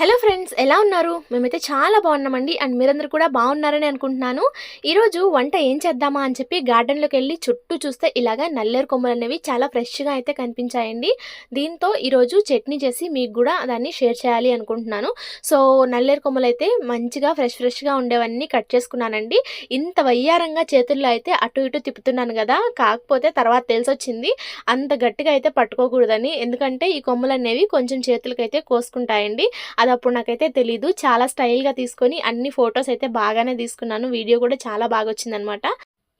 Hello friends ఎలా ఉన్నారు? మేమైతే చాలా బాగున్నామండి. అండ్ మీరందరూ కూడా బాగున్నారని అనుకుంటున్నాను. ఈరోజు వంట ఏం చేద్దామా అని చెప్పి గార్డెన్లోకి వెళ్ళి చుట్టూ చూస్తే ఇలాగా నల్లేరు కొమ్మలు అనేవి చాలా ఫ్రెష్గా అయితే కనిపించాయండి. దీంతో ఈరోజు చట్నీ చేసి మీకు కూడా దాన్ని షేర్ చేయాలి అనుకుంటున్నాను. సో నల్లేరు కొమ్మలు అయితే మంచిగా ఫ్రెష్ ఫ్రెష్గా ఉండేవన్నీ కట్ చేసుకున్నానండి. ఇంత వయ్యారంగా చేతుల్లో అయితే అటు ఇటు తిప్పుతున్నాను కదా. కాకపోతే తర్వాత తెలిసొచ్చింది అంత గట్టిగా అయితే పట్టుకోకూడదని. ఎందుకంటే ఈ కొమ్మలు అనేవి కొంచెం చేతులకైతే కోసుకుంటాయండి. అది అప్పుడు నాకైతే తెలీదు. చాలా స్టైల్గా తీసుకొని అన్ని ఫొటోస్ అయితే బాగానే తీసుకున్నాను. వీడియో కూడా చాలా బాగా వచ్చిందనమాట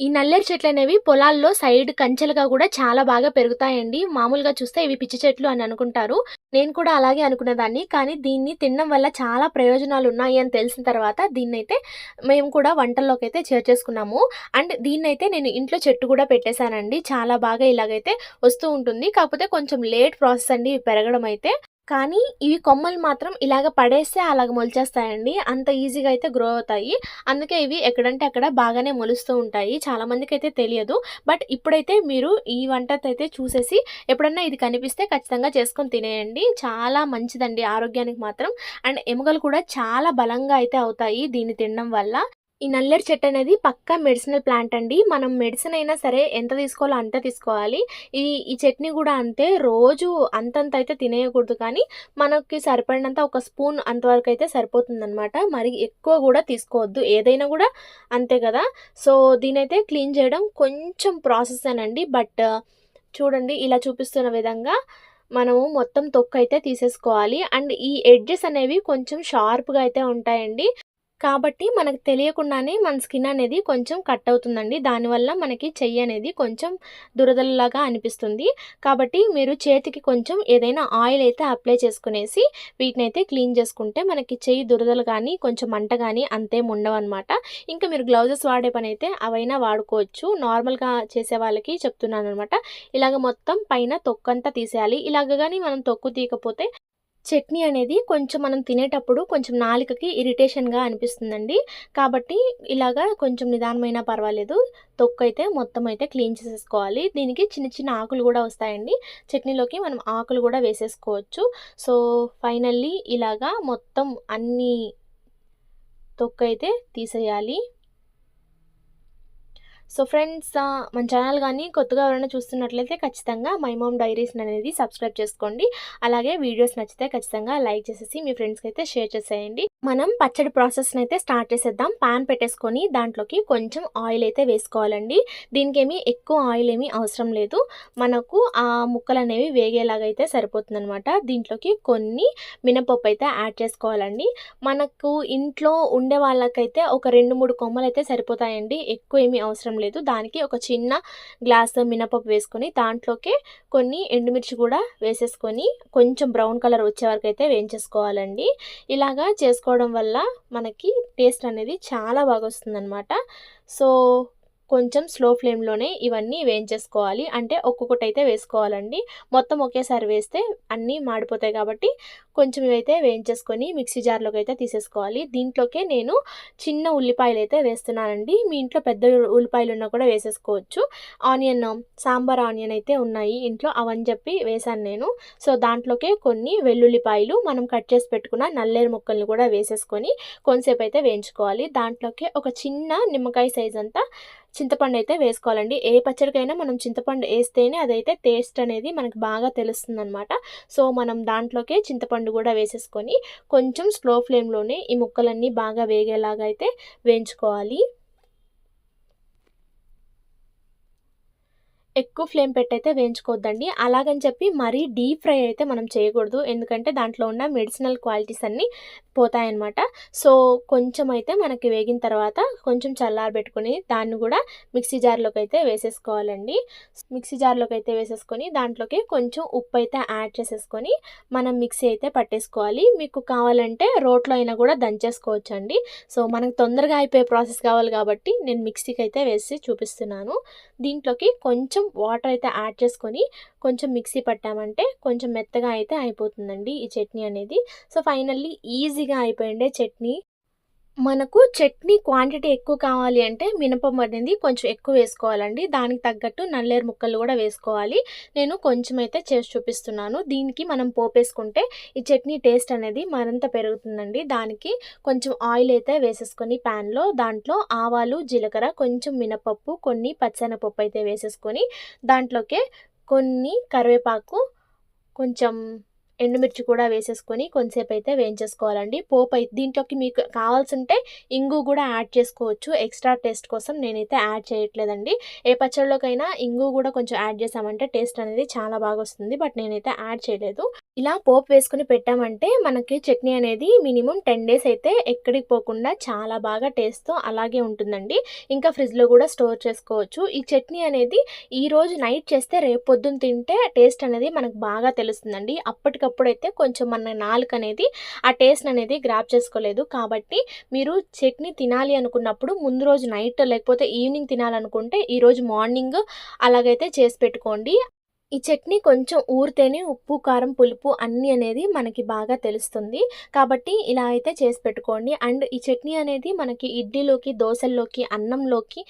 ఈ నల్లేరు చెట్లు అనేవి పొలాల్లో సైడ్ కంచెలుగా కూడా చాలా బాగా పెరుగుతాయండి. మామూలుగా చూస్తే ఇవి పిచ్చి చెట్లు అని అనుకుంటారు. నేను కూడా అలాగే అనుకునేదాన్ని. కానీ దీన్ని తినడం వల్ల చాలా ప్రయోజనాలు ఉన్నాయి అని తెలిసిన తర్వాత దీన్నైతే మేము కూడా వంటల్లోకి అయితే చేర్చేసుకున్నాము అండ్ దీన్నైతే నేను ఇంట్లో చెట్టు కూడా పెట్టేశానండి. చాలా బాగా ఇలాగైతే వస్తూ ఉంటుంది. కాకపోతే కొంచెం లేట్ ప్రాసెస్ అండి పెరగడం అయితే. కానీ ఇవి కొమ్మలు మాత్రం ఇలాగ పడేస్తే అలాగ మొలిచేస్తాయండి. అంత ఈజీగా అయితే గ్రో అవుతాయి. అందుకే ఇవి ఎక్కడంటే అక్కడ బాగానే మొలుస్తూ ఉంటాయి. చాలామందికి అయితే తెలియదు. బట్ ఇప్పుడైతే మీరు ఈ వంట అయితే చూసేసి ఎప్పుడన్నా ఇది కనిపిస్తే ఖచ్చితంగా చేసుకొని తినేయండి. చాలా మంచిదండి ఆరోగ్యానికి మాత్రం. అండ్ ఎముకలు కూడా చాలా బలంగా అయితే అవుతాయి దీన్ని తినడం వల్ల. ఈ నల్లేరు చెట్టు అనేది పక్కా మెడిసినల్ ప్లాంట్ అండి. మనం మెడిసిన్ అయినా సరే ఎంత తీసుకోవాలో అంత తీసుకోవాలి. ఈ ఈ చట్నీ కూడా అంతే రోజు అంతంత అయితే తినేయకూడదు కానీ మనకి సరిపడినంత ఒక స్పూన్ అంతవరకు అయితే సరిపోతుందనమాట మరి ఎక్కువ కూడా తీసుకోవద్దు. ఏదైనా కూడా అంతే కదా. సో దీనైతే క్లీన్ చేయడం కొంచెం ప్రాసెస్ అనండి. బట్ చూడండి ఇలా చూపిస్తున్న విధంగా మనము మొత్తం తొక్కు అయితే తీసేసుకోవాలి. అండ్ ఈ ఎడ్జెస్ అనేవి కొంచెం షార్ప్గా అయితే ఉంటాయండి. కాబట్టి మనకు తెలియకుండానే మన స్కిన్ అనేది కొంచెం కట్ అవుతుందండి. దానివల్ల మనకి చెయ్యి అనేది కొంచెం దురదలలాగా అనిపిస్తుంది. కాబట్టి మీరు చేతికి కొంచెం ఏదైనా ఆయిల్ అయితే అప్లై చేసుకునేసి వీటిని అయితే క్లీన్ చేసుకుంటే మనకి చెయ్యి దురదలు కానీ కొంచెం మంట కానీ అంతేం ఉండవు అనమాట ఇంకా మీరు గ్లౌజెస్ వాడే పని అయితే అవైనా వాడుకోవచ్చు. నార్మల్గా చేసే వాళ్ళకి చెప్తున్నాను అనమాట ఇలాగ మొత్తం పైన తొక్కంతా తీసేయాలి. ఇలాగ కానీ మనం తొక్కు తీయకపోతే చట్నీ అనేది కొంచెం మనం తినేటప్పుడు కొంచెం నాలుకకి ఇరిటేషన్గా అనిపిస్తుందండి. కాబట్టి ఇలాగా కొంచెం నిదానమైనా పర్వాలేదు. తొక్కు అయితే మొత్తం అయితే క్లీన్ చేసేసుకోవాలి. దీనికి చిన్న చిన్న ఆకులు కూడా వస్తాయండి. చట్నీలోకి మనం ఆకులు కూడా వేసేసుకోవచ్చు. సో ఫైనల్లీ ఇలాగా మొత్తం అన్ని తొక్కు అయితే తీసేయాలి. సో ఫ్రెండ్స్ మన ఛానల్ కానీ కొత్తగా ఎవరైనా చూస్తున్నట్లయితే ఖచ్చితంగా మై మామ్ డైరీస్ అనేది సబ్స్క్రైబ్ చేసుకోండి. అలాగే వీడియోస్ నచ్చితే ఖచ్చితంగా లైక్ చేసేసి మీ ఫ్రెండ్స్కి అయితే షేర్ చేసేయండి. మనం పచ్చడి ప్రాసెస్ని అయితే స్టార్ట్ చేసేద్దాం. పాన్ పెట్టేసుకొని దాంట్లోకి కొంచెం ఆయిల్ అయితే వేసుకోవాలండి. దీనికి ఏమి ఎక్కువ ఆయిల్ ఏమీ అవసరం లేదు. మనకు ఆ ముక్కలు అనేవి వేగేలాగా అయితే సరిపోతుందనమాట దీంట్లోకి కొన్ని మినపప్పు అయితే యాడ్ చేసుకోవాలండి. మనకు ఇంట్లో ఉండే వాళ్ళకైతే ఒక రెండు మూడు కొమ్మలు అయితే సరిపోతాయండి. ఎక్కువ ఏమీ అవసరం లేదు. దానికి ఒక చిన్న గ్లాస్ మినపప్పు వేసుకొని దాంట్లోకి కొన్ని ఎండుమిర్చి కూడా వేసేసుకొని కొంచెం బ్రౌన్ కలర్ వచ్చే వరకు అయితే వేయించేసుకోవాలండి. ఇలాగా చేసుకోవడం వల్ల మనకి టేస్ట్ అనేది చాలా బాగా వస్తుందన్నమాట. సో కొంచెం స్లో ఫ్లేమ్లోనే ఇవన్నీ వేయించేసుకోవాలి. అంటే ఒక్కొక్కటి అయితే వేసుకోవాలండి. మొత్తం ఒకేసారి వేస్తే అన్నీ మాడిపోతాయి కాబట్టి కొంచెం ఇవైతే వేయించేసుకొని మిక్సీ జార్లోకి అయితే తీసేసుకోవాలి. దీంట్లోకే నేను చిన్న ఉల్లిపాయలు అయితే వేస్తున్నానండి. మీ ఇంట్లో పెద్ద ఉల్లిపాయలు ఉన్నా కూడా వేసేసుకోవచ్చు. ఆనియన్ సాంబార్ ఆనియన్ అయితే ఉన్నాయి ఇంట్లో. అవని చెప్పి వేశాను నేను. సో దాంట్లోకే కొన్ని వెల్లుల్లిపాయలు మనం కట్ చేసి పెట్టుకున్న నల్లేరు ముక్కల్ని కూడా వేసేసుకొని కొంతసేపు అయితే వేయించుకోవాలి. దాంట్లోకే ఒక చిన్న నిమ్మకాయ సైజ్ అంతా చింతపండు అయితే వేసుకోవాలండి. ఏ పచ్చడికైనా మనం చింతపండు వేస్తేనే అదైతే టేస్ట్ అనేది మనకు బాగా తెలుస్తుంది అనమాట సో మనం దాంట్లోకే చింతపండు కూడా వేసేసుకొని కొంచెం స్లో ఫ్లేమ్లోనే ఈ ముక్కలన్నీ బాగా వేగేలాగా అయితే వేయించుకోవాలి. ఎక్కువ ఫ్లేమ్ పెట్టయితే వేయించుకోవద్దండి. అలాగని చెప్పి మరీ డీప్ ఫ్రై అయితే మనం చేయకూడదు. ఎందుకంటే దాంట్లో ఉన్న మెడిసినల్ క్వాలిటీస్ అన్నీ పోతాయన్నమాట. సో కొంచెం అయితే మనకి వేగిన తర్వాత కొంచెం చల్లారబెట్టుకుని దాన్ని కూడా మిక్సీ జార్లోకి అయితే వేసేసుకోవాలండి. మిక్సీ జార్లోకి అయితే వేసేసుకొని దాంట్లోకి కొంచెం ఉప్పు అయితే యాడ్ చేసేసుకొని మనం మిక్సీ అయితే పట్టేసుకోవాలి. మీకు కావాలంటే రోట్లో అయినా కూడా దంచేసుకోవచ్చు అండి సో మనకు తొందరగా అయిపోయే ప్రాసెస్ కావాలి కాబట్టి నేను మిక్సీకి అయితే వేసి చూపిస్తున్నాను. దీంట్లోకి కొంచెం వాటర్ అయితే యాడ్ చేసుకొని కొంచెం మిక్సీ పట్టామంటే కొంచెం మెత్తగా అయితే అయిపోతుందండి ఈ చట్నీ అనేది. సో ఫైనల్లీ ఈజీగా అయిపోయిండే చట్నీ. మనకు చట్నీ క్వాంటిటీ ఎక్కువ కావాలి అంటే మినపం అనేది కొంచెం ఎక్కువ వేసుకోవాలండి. దానికి తగ్గట్టు నల్లేరు ముక్కలు కూడా వేసుకోవాలి. నేను కొంచెం అయితే చేసి చూపిస్తున్నాను. దీనికి మనం పోపేసుకుంటే ఈ చట్నీ టేస్ట్ అనేది మరింత పెరుగుతుందండి. దానికి కొంచెం ఆయిల్ అయితే వేసేసుకొని ప్యాన్‌లో దాంట్లో ఆవాలు, జీలకర్ర, కొంచెం మినపప్పు, కొన్ని పచ్చనపప్పు అయితే వేసేసుకొని దాంట్లోకే కొన్ని కరివేపాకు, కొంచెం ఎండుమిర్చి కూడా వేసేసుకొని కొంసేపయితే వేయించేసుకోవాలండి. పోపయి దీంట్లోకి మీకు కావాల్సింటే ఇంగు కూడా యాడ్ చేసుకోవచ్చు. ఎక్స్‌ట్రా టేస్ట్ కోసం నేనైతే యాడ్ చేయట్లేదండి. ఏ పచ్చళ్ళలోకైనా ఇంగు కూడా కొంచెం యాడ్ చేసామంటే టేస్ట్ అనేది చాలా బాగా వస్తుంది బట్ నేనైతే యాడ్ చేయలేదు. ఇలా పోపు వేసుకుని పెట్టామంటే మనకి చట్నీ అనేది మినిమం టెన్ డేస్ అయితే ఎక్కడికి పోకుండా చాలా బాగా టేస్ట్‌తో అలాగే ఉంటుందండి. ఇంకా ఫ్రిడ్జ్‌లో కూడా స్టోర్ చేసుకోవచ్చు. ఈ చట్నీ అనేది ఈరోజు నైట్ చేస్తే రేపు పొద్దున తింటే టేస్ట్ అనేది మనకు బాగా తెలుస్తుందండి. అప్పటికప్పుడు ఎప్పుడైతే కొంచెం మన నాలుకనేది ఆ టేస్ట్ అనేది గ్రాప్ చేసుకోలేదు. కాబట్టి మీరు చట్నీ తినాలి అనుకున్నప్పుడు ముందు రోజు నైట్ లేకపోతే ఈవినింగ్ తినాలనుకుంటే ఈరోజు మార్నింగ్ అలాగైతే చేసి పెట్టుకోండి. ఈ చట్నీ కొంచెం ఊరితేనే ఉప్పు, కారం, పులుపు అన్నీ అనేది మనకి బాగా తెలుస్తుంది. కాబట్టి ఇలా అయితే చేసి పెట్టుకోండి. అండ్ ఈ చట్నీ అనేది మనకి ఇడ్లీలోకి, దోశల్లోకి అన్నంలోకి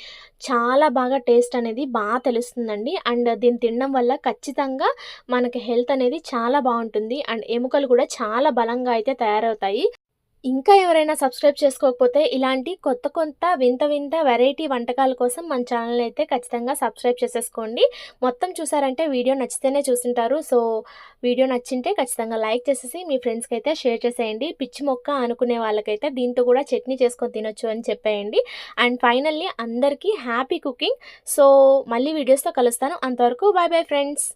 చాలా బాగా టేస్ట్ అనేది బాగా తెలుస్తుందండి. అండ్ దీన్ని తినడం వల్ల ఖచ్చితంగా మనకి హెల్త్ అనేది చాలా బాగుంటుంది అండ్ ఎముకలు కూడా చాలా బలంగా అయితే తయారవుతాయి. ఇంకా ఎవరైనా సబ్స్క్రైబ్ చేసుకోకపోతే ఇలాంటి కొత్త కొత్త వింత వింత వెరైటీ వంటకాల కోసం మన ఛానల్ అయితే ఖచ్చితంగా సబ్స్క్రైబ్ చేసేసుకోండి. మొత్తం చూసారంటే వీడియో నచ్చితేనే చూసుంటారు. సో, వీడియో నచ్చింటే ఖచ్చితంగా లైక్ చేసేసి మీ ఫ్రెండ్స్కి అయితే షేర్ చేసేయండి. పిచ్చి మొక్క అనుకునే వాళ్ళకైతే దీంతో కూడా చట్నీ చేసుకొని తినొచ్చు అని చెప్పేయండి. అండ్ ఫైనల్లీ అందరికీ హ్యాపీ కుకింగ్. సో, మళ్ళీ వీడియోస్‌తో కలుస్తాను. అంతవరకు బాయ్ బాయ్ ఫ్రెండ్స్.